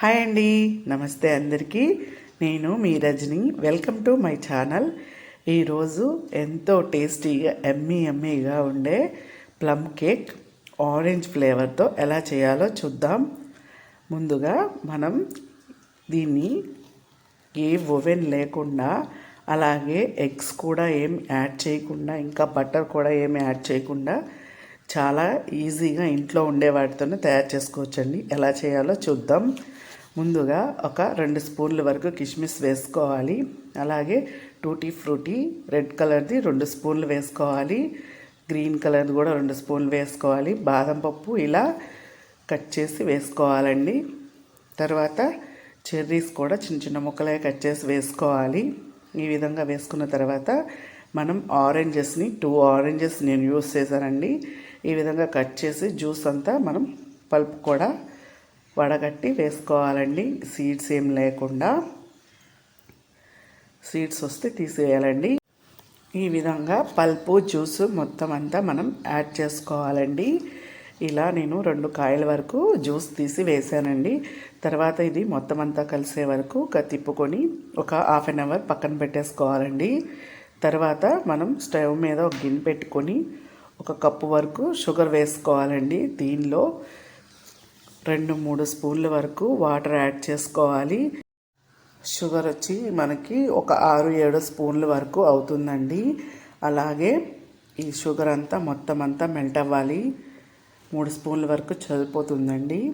Hi అండి. నమస్తే అందరికీ. నేను మీ Rajani. Welcome to my channel. ఈరోజు ఎంతో టేస్టీగా ఎమ్మీ ఎమ్మీగా ఉండే ప్లమ్ కేక్ ఆరెంజ్ ఫ్లేవర్తో ఎలా చేయాలో చూద్దాం. ముందుగా మనం దీన్ని ఏ ఓవెన్ లేకుండా అలాగే ఎగ్స్ కూడా ఏం యాడ్ చేయకుండా ఇంకా బటర్ కూడా ఏం యాడ్ చేయకుండా చాలా ఈజీగా ఇంట్లో ఉండే వాటితోనే తయారు చేసుకోవచ్చండి. ఎలా చేయాలో చూద్దాం. ముందుగా ఒక రెండు స్పూన్ల వరకు కిస్మిస్ వేసుకోవాలి. అలాగే టూటీ ఫ్రూటీ రెడ్ కలర్ది రెండు స్పూన్లు వేసుకోవాలి. గ్రీన్ కలర్ది కూడా రెండు స్పూన్లు వేసుకోవాలి. బాదం పప్పు ఇలా కట్ చేసి వేసుకోవాలండి. తర్వాత చెర్రీస్ కూడా చిన్న చిన్న ముక్కలే కట్ చేసి వేసుకోవాలి. ఈ విధంగా వేసుకున్న తర్వాత మనం ఆరెంజెస్ని టూ ఆరెంజెస్ నేను యూస్ చేశానండి. ఈ విధంగా కట్ చేసి జ్యూస్ అంతా మనం పల్ప్ కూడా వడగట్టి వేసుకోవాలండి. సీడ్స్ ఏం లేకుండా. సీడ్స్ వస్తే తీసేయాలండి. ఈ విధంగా పల్పు జ్యూస్ మొత్తం అంతా మనం యాడ్ చేసుకోవాలండి. ఇలా నేను రెండు కాయల వరకు జ్యూస్ తీసి వేసానండి తర్వాత ఇది మొత్తం అంతా కలిసే వరకు తిప్పుకొని ఒక హాఫ్ అన్ అవర్ పక్కన పెట్టేసుకోవాలండి. తర్వాత మనం స్టవ్ మీద ఒక గిన్నె పెట్టుకొని ఒక కప్పు వరకు షుగర్ వేసుకోవాలండి. దీనిలో రెండు మూడు స్పూన్ల వరకు వాటర్ యాడ్ చేసుకోవాలి. షుగర్ వచ్చి మనకి ఒక ఆరు ఏడు స్పూన్ల వరకు అవుతుందండి. అలాగే ఈ షుగర్ అంతా మొత్తం అంతా మెల్ట్ అవ్వాలి. మూడు స్పూన్ల వరకు చదిపోతుందండి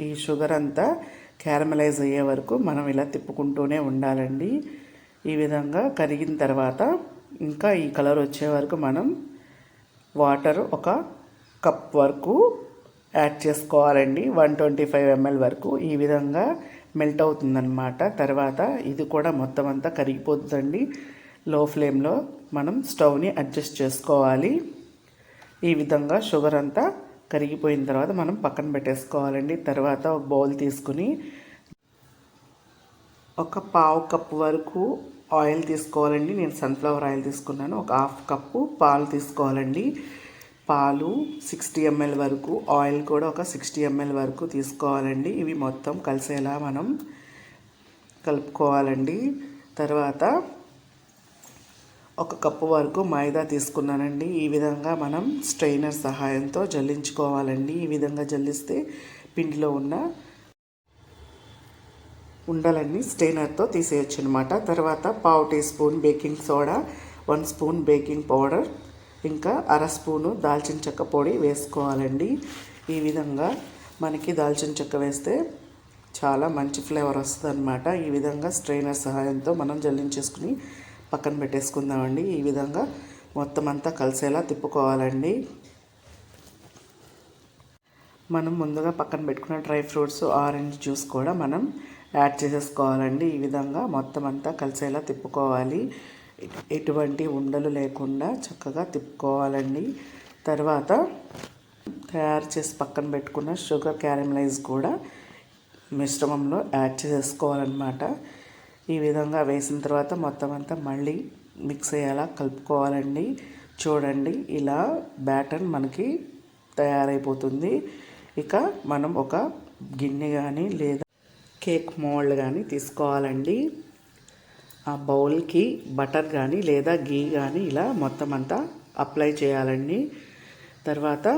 ఈ షుగర్ అంతా క్యారమలైజ్ అయ్యే వరకు మనం ఇలా తిప్పుకుంటూనే ఉండాలండి. ఈ విధంగా కరిగిన తర్వాత ఇంకా ఈ కలర్ వచ్చే వరకు మనం వాటర్ ఒక కప్ వరకు యాడ్ చేసుకోవాలండి. వన్ ట్వంటీ ఫైవ్ ఎంఎల్ వరకు ఈ విధంగా మెల్ట్ అవుతుందన్నమాట. తర్వాత ఇది కూడా మొత్తం అంతా కరిగిపోతుందండి. లో ఫ్లేమ్లో మనం స్టవ్ని అడ్జస్ట్ చేసుకోవాలి. ఈ విధంగా షుగర్ అంతా కరిగిపోయిన తర్వాత మనం పక్కన పెట్టేసుకోవాలండి. తర్వాత ఒక బౌల్ తీసుకుని ఒక పావు కప్పు వరకు ఆయిల్ తీసుకోవాలండి. నేను సన్ఫ్లవర్ ఆయిల్ తీసుకున్నాను. ఒక హాఫ్ కప్పు పాలు తీసుకోవాలండి. పాలు సిక్స్టీ ఎంఎల్ వరకు ఆయిల్ కూడా ఒక సిక్స్టీ ఎంఎల్ వరకు తీసుకోవాలండి. ఇవి మొత్తం కలిసేలా మనం కలుపుకోవాలండి. తర్వాత ఒక కప్పు వరకు మైదా తీసుకున్నానండి. ఈ విధంగా మనం స్ట్రైనర్ సహాయంతో జల్లించుకోవాలండి. ఈ విధంగా జల్లిస్తే పిండిలో ఉన్న ఉండలన్నీ స్ట్రైనర్తో తీసేయచ్చు అనమాట తర్వాత పావు teaspoon baking soda one spoon baking powder ఇంకా అర స్పూను దాల్చిన చెక్క పొడి వేసుకోవాలండి. ఈ విధంగా మనకి దాల్చిన చెక్క వేస్తే చాలా మంచి ఫ్లేవర్ వస్తుంది అనమాట ఈ విధంగా స్ట్రైనర్ సహాయంతో మనం జల్లించేసుకుని పక్కన పెట్టేసుకుందామండి. ఈ విధంగా మొత్తం అంతా కలిసేలా తిప్పుకోవాలండి. మనం ముందుగా పక్కన పెట్టుకున్న డ్రై ఫ్రూట్స్ ఆరెంజ్ జ్యూస్ కూడా మనం యాడ్ చేసేసుకోవాలండి. ఈ విధంగా మొత్తం అంతా కలిసేలా తిప్పుకోవాలి. ఎటువంటి ఉండలు లేకుండా చక్కగా తిప్పుకోవాలండి. తర్వాత తయారు చేసి పక్కన పెట్టుకున్న షుగర్ క్యారమలైజ్ కూడా మిశ్రమంలో యాడ్ చేసేసుకోవాలన్నమాట ఈ విధంగా వేసిన తర్వాత మొత్తం అంతా మళ్ళీ మిక్స్ అయ్యేలా కలుపుకోవాలండి. చూడండి ఇలా బ్యాటర్ మనకి తయారైపోతుంది. ఇక మనం ఒక గిన్నె కానీ లేదా కేక్ మోల్డ్ కానీ తీసుకోవాలండి. ఆ బౌల్కి బటర్ కానీ లేదా గీ కానీ ఇలా మొత్తం అంతా అప్లై చేయాలండి. తర్వాత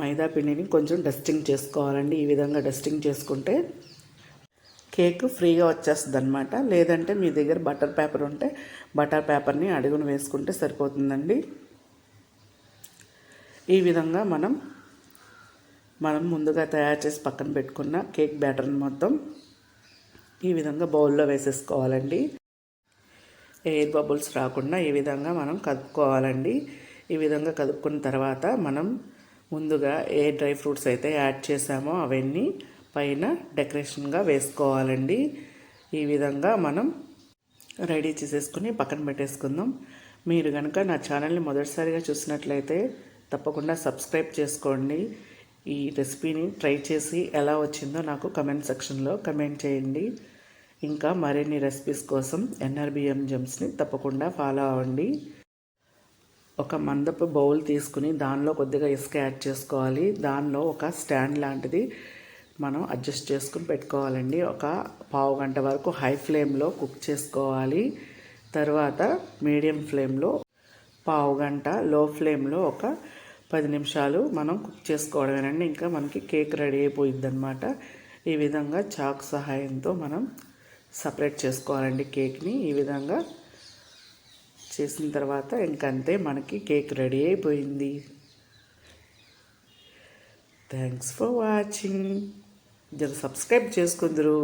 మైదా పిండిని కొంచెం డస్టింగ్ చేసుకోవాలండి. ఈ విధంగా డస్టింగ్ చేసుకుంటే కేక్ ఫ్రీగా వచ్చేస్తుంది అనమాట లేదంటే మీ దగ్గర బటర్ పేపర్ ఉంటే బటర్ పేపర్ని అడుగును వేసుకుంటే సరిపోతుందండి. ఈ విధంగా మనం మనం ముందుగా తయారు చేసి పక్కన పెట్టుకున్న కేక్ బ్యాటర్ని మొత్తం ఈ విధంగా బౌల్లో వేసేసుకోవాలండి. ఎయిర్ బబుల్స్ రాకుండా ఈ విధంగా మనం కదుపుకోవాలండి. ఈ విధంగా కదుపుకున్న తర్వాత మనం ముందుగా ఏ డ్రై ఫ్రూట్స్ అయితే యాడ్ చేసామో అవన్నీ పైన డెకరేషన్గా వేసుకోవాలండి. ఈ విధంగా మనం రెడీ చేసేసుకుని పక్కన పెట్టేసుకుందాం. మీరు కనుక నా ఛానల్ని మొదటిసారిగా చూసినట్లయితే తప్పకుండా సబ్స్క్రైబ్ చేసుకోండి. ఈ రెసిపీని ట్రై చేసి ఎలా వచ్చిందో నాకు కమెంట్ సెక్షన్లో కమెంట్ చేయండి. ఇంకా మరిన్ని రెసిపీస్ కోసం ఎన్ఆర్బిఎం జెమ్స్ని తప్పకుండా ఫాలో అవ్వండి. ఒక మందపు బౌల్ తీసుకుని దానిలో కొద్దిగా ఇసుక యాడ్ చేసుకోవాలి. దానిలో ఒక స్టాండ్ లాంటిది మనం అడ్జస్ట్ చేసుకుని పెట్టుకోవాలండి. ఒక పావు గంట వరకు హై ఫ్లేమ్లో కుక్ చేసుకోవాలి. తర్వాత మీడియం ఫ్లేమ్లో పావు గంట లో ఫ్లేమ్లో ఒక పది నిమిషాలు మనం కుక్ చేసుకోవడమేనండి. ఇంకా మనకి కేక్ రెడీ అయిపోయింది అనమాట ఈ విధంగా చాక్ సహాయంతో మనం సపరేట్ చేసుకోవాలండి కేక్ని. ఈ విధంగా చేసిన తర్వాత ఇంకంతే మనకి కేక్ రెడీ అయిపోయింది. Thanks for watching. జర సబ్స్క్రైబ్ చేసుకుందరు.